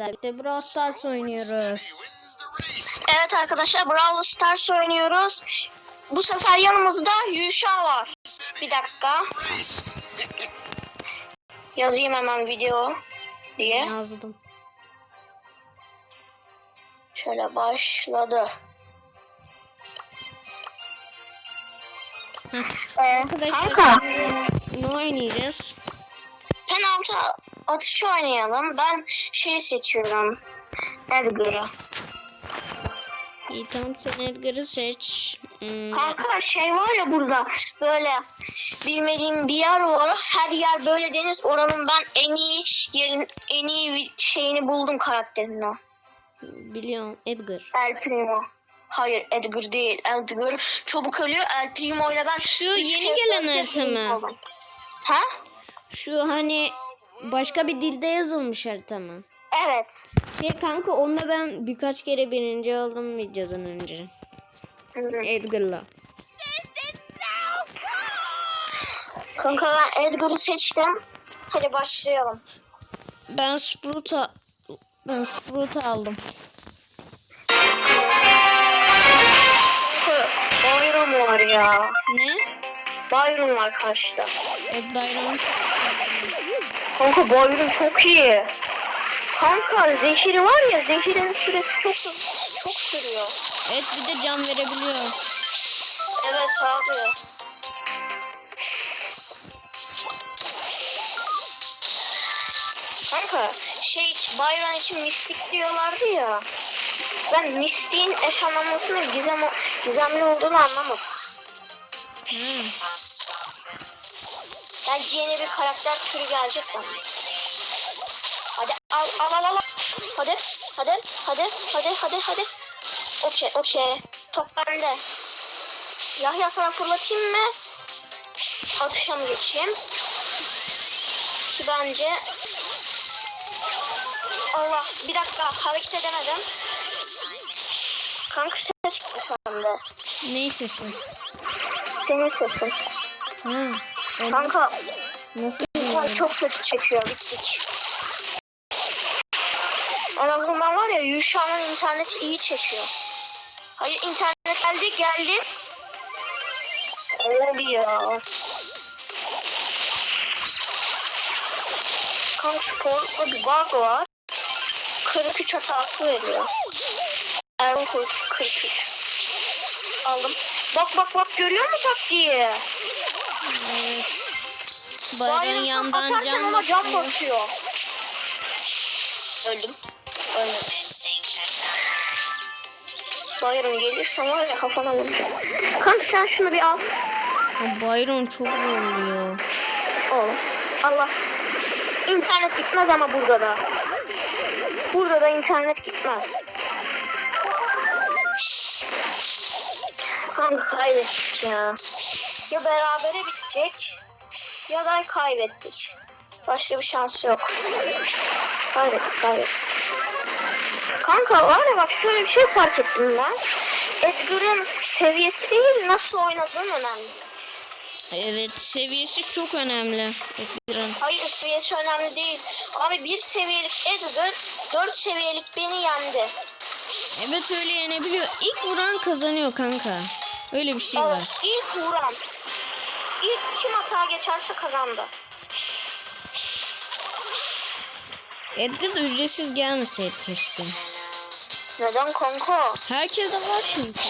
Özellikle Brawl Stars oynuyoruz. Evet arkadaşlar Brawl Stars oynuyoruz. Bu sefer yanımızda Yuşa var. Bir dakika. Yazayım hemen video diye. Yazdım. Şöyle başladı. Ee, Arkadaşlar kanka ne oynayacağız? Penaltı atışı oynayalım. Ben şey seçiyorum. Edgar'ı. İyi tamam sen Edgar'ı seç. Hmm, Kanka şey var ya burada böyle bilmediğim bir yer var. Her yer böyle deniz. Oranın ben en iyi yerin en iyi şeyini buldum karakterini. biliyorum Edgar. El Primo. Hayır Edgar değil. Edgar çabuk ölüyor. El Primo ile ben Şu yeni kez, gelen harita mı? Ha? Şu hani başka bir dilde yazılmış harita mı? Evet. Şey kanka onunla ben birkaç kere birinci oldum videodan önce. Hı. Edgar'la. Kanka ben Edgar'ı seçtim. Hadi başlayalım. Ben Sprout'a ben Sprout'u aldım. Byron var ya. Ne? Byron var karşıda. Ed Byron. Kanka Byron çok iyi. Kanka zehiri var ya zehirin süresi çok çok sürüyor. Evet bir de can verebiliyor. Evet abi. Kanka şey Byron için mistik diyorlardı ya. Ben mistiğin eş anlamlısının gizem, gizemli olduğunu anlamadım. Ha. Bence yeni bir karakter türü gelecek bana. Hadi al al al al. Hadi hadi hadi hadi hadi hadi. Okey okey. Top bende. Yahya sana fırlatayım mı? Atışa mı geçeyim? Ki bence... Allah bir dakika hareket edemedim. Kanka ses çıktı sende. Neyi seçtin? Senin sesin. Ha. Ed- Kanka Nasıl Ay, çok kötü çekiyor bittik. En azından var ya Yuşa'nın interneti iyi çekiyor. Hayır internet geldi geldi. Öyle ya. Kanka sporda bir bug var. 43 hatası veriyor. Error 43. Aldım. Bak bak bak görüyor musun taktiği? Evet. Byron yandan can ona can basıyor. Öldüm. Öldüm. Byron gelirsen var ya kafana vuracağım. Kanka sen şunu bir al. Byron çok zorluyor. Oğlum. Allah. İnternet gitmez ama burada da. Burada da internet gitmez. Kanka kaybettik ya. Ya berabere bitecek ya da kaybettik. Başka bir şans yok. Kaybettik kaybettik. Kanka var ya bak şöyle bir şey fark ettim ben. Edgar'ın seviyesi değil nasıl oynadığın önemli. Evet seviyesi çok önemli. Edgar'ın. Hayır seviyesi önemli değil. Abi bir seviyelik Edgar dört seviyelik beni yendi. Evet öyle yenebiliyor. İlk vuran kazanıyor kanka. Öyle bir şey var. Evet ilk vuran. İlk kim hata geçerse kazandı. Edgar ücretsiz gelmeseydi keşke. Neden kanka? Herkes de var çünkü.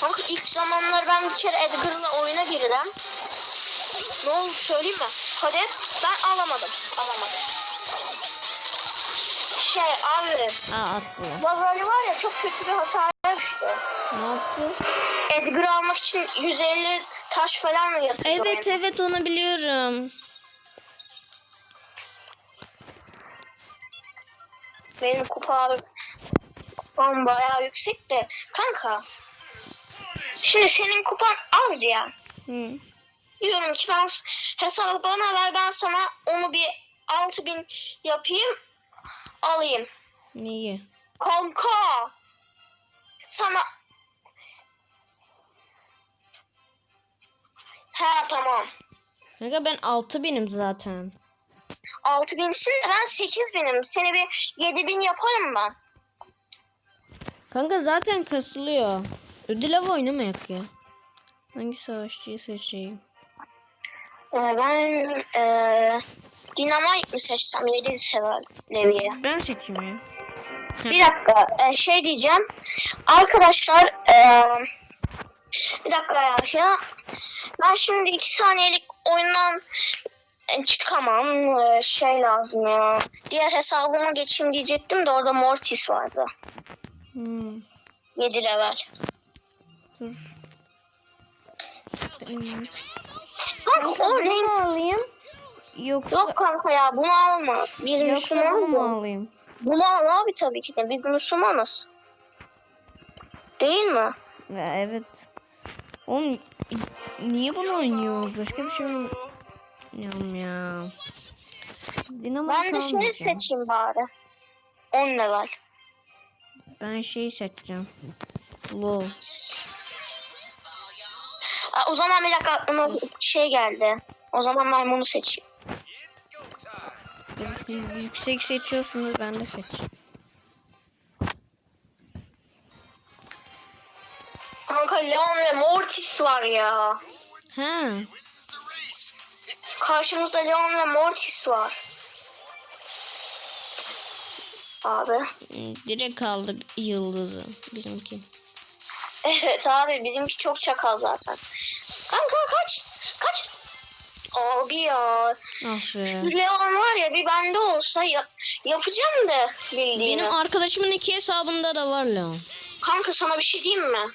Kanka ilk zamanlar ben bir kere Edgar'la oyuna girdim. Ne oldu söyleyeyim mi? Hadi ben alamadım. Alamadım. Şey abi Aa attılar. Lazali var ya çok kötü bir hata yapmıştı. Ne yaptı? Edgar'ı almak için 150 taş falan mı yatırdı? Evet evet onu biliyorum. Benim kupa kupam bayağı yüksek de. Kanka. Şimdi senin kupan az ya. Hı. Diyorum ki ben hesabı bana ver ben sana onu bir 6000 yapayım alayım. Neyi? Kanka. Sana Kanka ben 6000'im zaten. 6000'sin de ben 8000'im. Seni bir 7000 yaparım ben. Kanka zaten kasılıyor. Ödül avı oynamayak ya. Hangi savaşçıyı seçeyim? Ee, ben ee, Dynamite mi seçsem 7 sever Levi'ye. Ben seçeyim ya. Bir dakika ee, şey diyeceğim. Arkadaşlar ee, bir dakika ya. ya. Ben şimdi 2 saniyelik oyundan e, çıkamam. Ee, şey lazım ya. Diğer hesabıma geçeyim diyecektim de orada Mortis vardı. Hmm, 7 level. dur. Hmm. Kanka o renk Bunu alayım? Yoksa, Yok kanka ya bunu alma. Biz yoksa bunu Müslümanız. mu ya. alayım? Bunu al abi tabii ki de. Biz Müslümanız. Değil mi? Ya, evet. Oğlum niye bunu oynuyoruz? Başka bir şey? Bilmiyorum ya. Dinamo Ben de şey seçeyim bari. 10 level. Ben şeyi seçeceğim. Lol. Aa, o zaman bir dakika aklıma şey geldi. O zaman ben bunu seçeyim. Siz yüksek seçiyorsunuz ben de seçeyim. Kanka Leon ve Mortis var ya. Ha. Karşımızda Leon ve Mortis var. Abi. Direkt aldı yıldızı bizimki. Evet abi bizimki çok çakal zaten. Kanka kaç. Kaç. Abi ya. Ah be. Leon var ya bir bende olsa ya- yapacağım da bildiğini. Benim arkadaşımın iki hesabında da var Leon. Kanka sana bir şey diyeyim mi?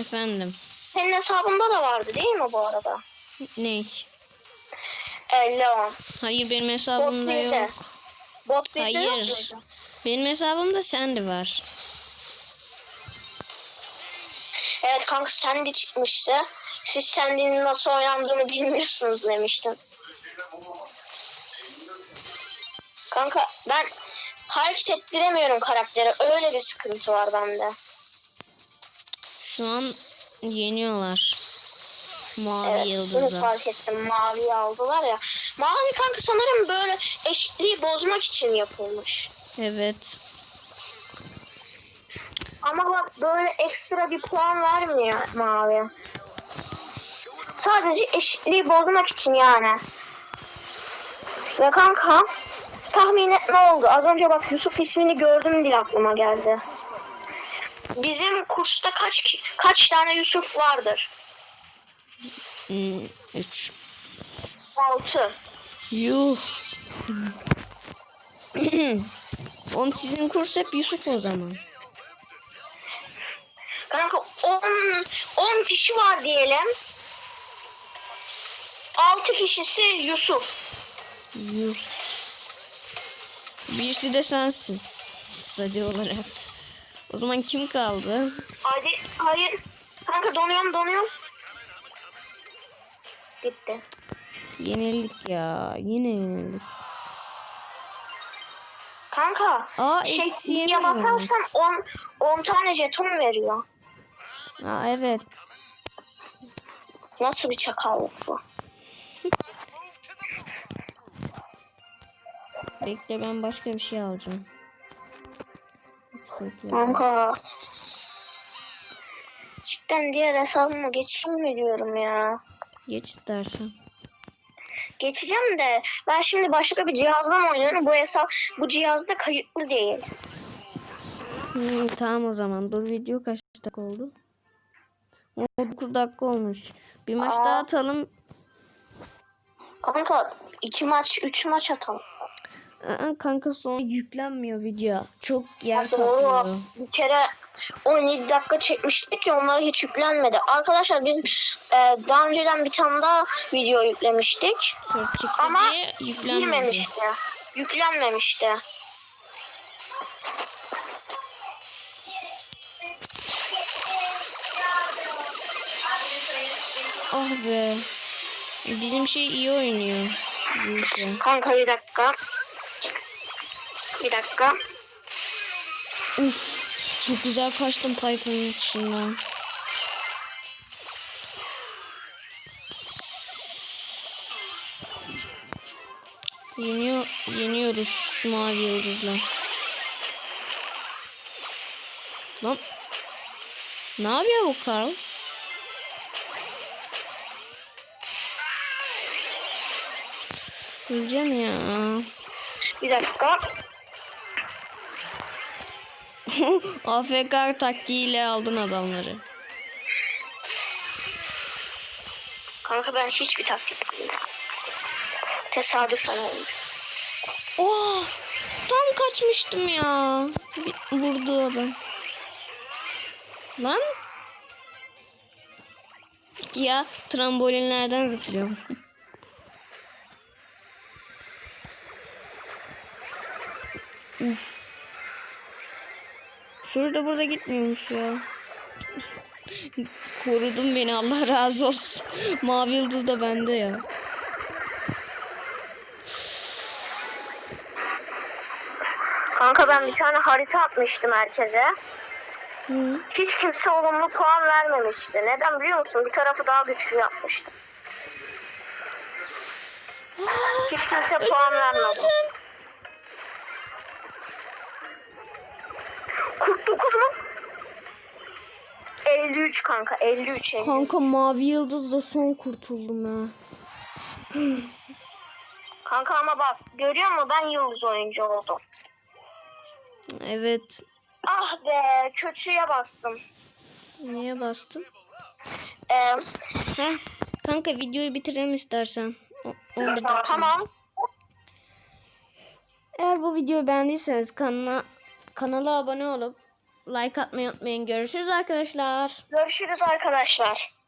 Efendim. Senin hesabında da vardı değil mi bu arada? Ne? Leon. Hayır benim Bot hesabımda birde. yok. Bot yok Hayır. muydu? Benim hesabımda Sandy var. Evet kanka Sandy çıkmıştı. Siz Sandy'nin nasıl oynandığını bilmiyorsunuz demiştim. Kanka ben hareket ettiremiyorum karakteri. Öyle bir sıkıntı var bende. Şu an yeniyorlar. Mavi Evet, yıldızı. fark ettim. Maviyi aldılar ya. Mavi kanka sanırım böyle eşitliği bozmak için yapılmış. Evet. Ama bak böyle ekstra bir puan vermiyor mavi. Sadece eşitliği bozmak için yani. Ve kanka tahmin et ne oldu? Az önce bak Yusuf ismini gördüm diye aklıma geldi. Bizim kursta kaç kaç tane Yusuf vardır? Hmm, üç. 6. Yuh. Oğlum sizin kurs hep Yusuf o zaman. Kanka 10 10 kişi var diyelim. 6 kişisi Yusuf. Yuh. Birisi de sensin. Sadece olarak. O zaman kim kaldı? Hadi hayır. Kanka donuyorum donuyorum. Gitti. Yenildik ya. Yine yenildik. Kanka Aa şey ya basarsan 10 10 tane jeton veriyor. Aa evet. Nasıl bir çakallık bu? Bekle ben başka bir şey alacağım. Yüksekle. Kanka. Cidden diğer hesabıma geçeyim mi diyorum ya. Geç istersen. Geçeceğim de ben şimdi başka bir cihazdan oynuyorum. Bu hesap bu cihazda kayıtlı değil. Hmm, tamam o zaman. Dur video kaç dakika oldu? 9 dakika olmuş. Bir maç Aa. daha atalım. Kanka iki maç, üç maç atalım. Aa, kanka sonra yüklenmiyor video. Çok yer kaplıyor. Bir kere 17 dakika çekmiştik ya onlar hiç yüklenmedi. Arkadaşlar biz e, daha önceden bir tane daha video yüklemiştik. Çok Ama yüklenmedi. girmemişti. Yüklenmemişti. Ah be. Bizim şey iyi oynuyor. İşe. Kanka bir dakika. Bir dakika. Uf, çok güzel kaçtım Piper'ın dışından. Yeniyor, yeniyoruz mavi yıldızla. Lan. Ne yapıyor bu Karl? Öleceğim ya. Bir dakika. AFK taktiğiyle aldın adamları. Kanka ben hiçbir taktik bilmiyorum. Tesadüfen olmuş. Oh! Tam kaçmıştım ya. Bir vurdu adam. Lan. Ya trambolinlerden zıplıyorum. Şurada burada gitmiyormuş ya. Korudun beni Allah razı olsun. Mavi yıldız da bende ya. Kanka ben bir tane harita atmıştım herkese. Hı. Hiç kimse olumlu puan vermemişti. Neden biliyor musun? Bir tarafı daha güçlü yapmıştım. Hiç kimse puan vermedi. 49 mu? 53 kanka 53 53. Kanka mavi yıldızla son kurtuldum ya. Kanka ama bak görüyor musun ben yıldız oyuncu oldum. Evet. Ah be kötüye bastım. Niye bastın? Ee, Heh. Kanka videoyu bitirelim istersen. O- 11 dakika. tamam. Eğer bu videoyu beğendiyseniz kanala kanala abone olup like atmayı unutmayın. Görüşürüz arkadaşlar. Görüşürüz arkadaşlar.